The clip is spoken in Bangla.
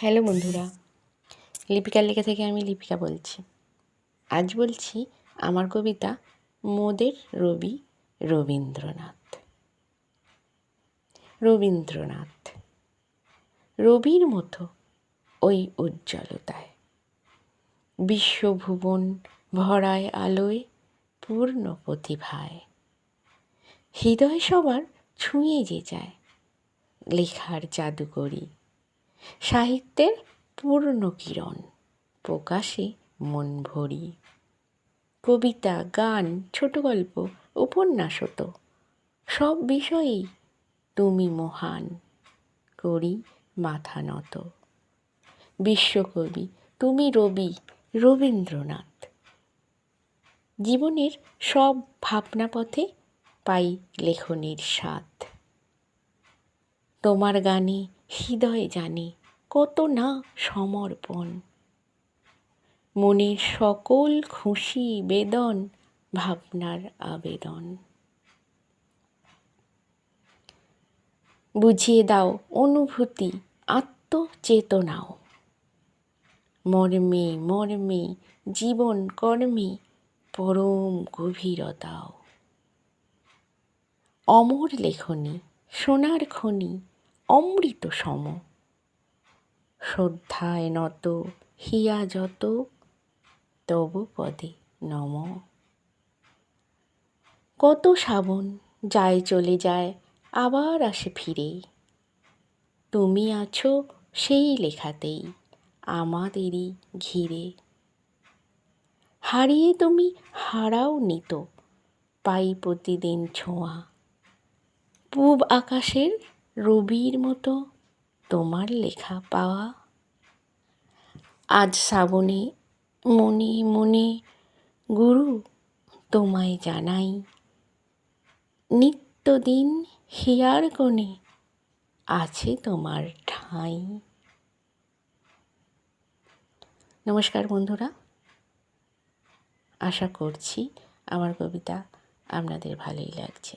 হ্যালো বন্ধুরা, লিপিকার লেখা থেকে আমি লিপিকা বলছি। আজ বলছি আমার কবিতা মোদের রবি রবীন্দ্রনাথ। রবীন্দ্রনাথ, রবির মতো ওই উজ্জ্বলতায়, বিশ্বভুবন ভরায় আলোয় পূর্ণ প্রতিভায়, হৃদয় সবার ছুঁয়ে যে যায়, লেখার জাদুকরি সাহিত্যের পূর্ণ কিরণ প্রকাশে মন ভরি কবিতা, গান, ছোট গল্প উপন্যাস হতো সব বিষয়েই তুমি মহান, করি মাথা নত। বিশ্বকবি তুমি রবি রবীন্দ্রনাথ। জীবনের সব ভাবনা পথে পাই লেখনির স্বাদ। তোমার গানে হৃদয় জানে কত না সমর্পণ। মনের সকল খুশি, বেদন, ভাবনার আবেদন। বুঝিয়ে দাও অনুভূতি, আত্মচেতনাও। মর্মে মর্মে, জীবন কর্মে পরম গভীরতাও। অমর লেখনী, সোনার খনি অমৃত সম। শ্রদ্ধায় নত হিয়া যত, তব পদে নম। কত শ্রাবণ, যায় চলে যায়, আবার আসে ফিরে। তুমি আছো সেই লেখাতেই, আমাদেরই ঘিরে। হারিয়ে তুমি হারাও নিত, পাই প্রতিদিন ছোঁয়া। পূব আকাশের রবির মতো তোমার লেখা পাওয়া। আজ শ্রাবণে মনে মনে গুরু তোমায় জানাই, নিত্যদিন হিয়ার কোণে আছে তোমার ঠাঁই। নমস্কার বন্ধুরা, আশা করছি আমার কবিতা আপনাদের ভালোই লাগছে।